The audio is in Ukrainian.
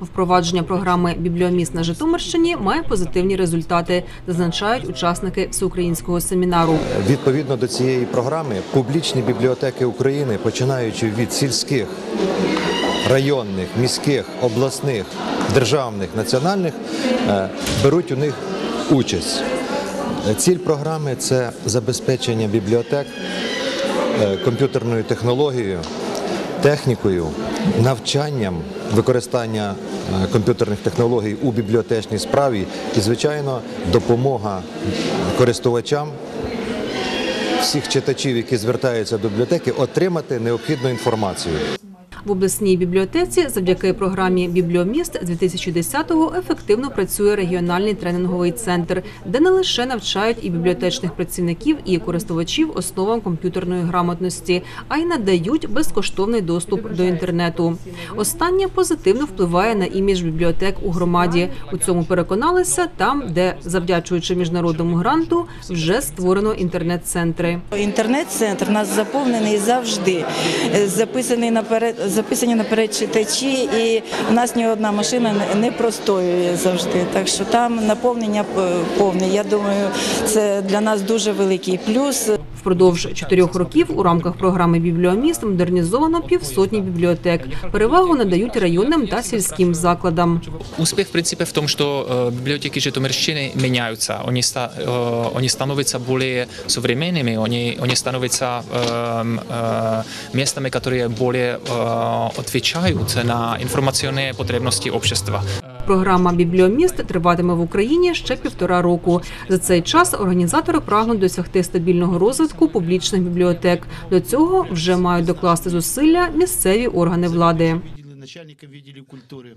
Впровадження програми Бібліоміст на Житомирщині має позитивні результати, зазначають учасники всеукраїнського семінару. Відповідно до цієї програми, публічні бібліотеки України, починаючи від сільських, районних, міських, обласних, державних, національних, е, беруть у них участь. Ціль програми це забезпечення бібліотек е, комп'ютерною технологією, технікою, навчанням використання е, комп'ютерних технологій у бібліотечній справі і, звичайно, допомога користувачам всіх читачів, які звертаються до бібліотеки, отримати необхідну інформацію. В обласній бібліотеці завдяки програмі Бібліоміст з 2010-го ефективно працює регіональний тренінговий центр, де не лише навчають і бібліотечних працівників, і користувачів основам комп'ютерної грамотності, а й надають безкоштовний доступ до інтернету. Останнє позитивно впливає на імідж бібліотек у громаді. У цьому переконалися там, де, завдячуючи міжнародному гранту, вже створено інтернет-центри. Інтернет-центр у нас заповнений завжди. Е, Записаний наперед, записані наперед читачі, і у нас ні одна машина не- не простоює завжди. Так що там наповнення е, повне. Я думаю, це для нас дуже великий плюс. Впродовж чотирьох років у рамках програми Бібліоміст модернізовано півсотні бібліотек. Перевагу надають районним та сільським закладам. Успех, в принципе, в том, что э, библиотеки Житомирщины меняются. Они, ста, э, они становятся более современными, они, они становятся эм, э, местами, которые более э, отвечают на информационные потребности общества. Програма Бібліоміст триватиме в Україні ще півтора року. За цей час організатори прагнуть досягти стабільного розвитку публічних бібліотек. До цього вже мають докласти зусилля місцеві органи влади. видели начальника відділів культури.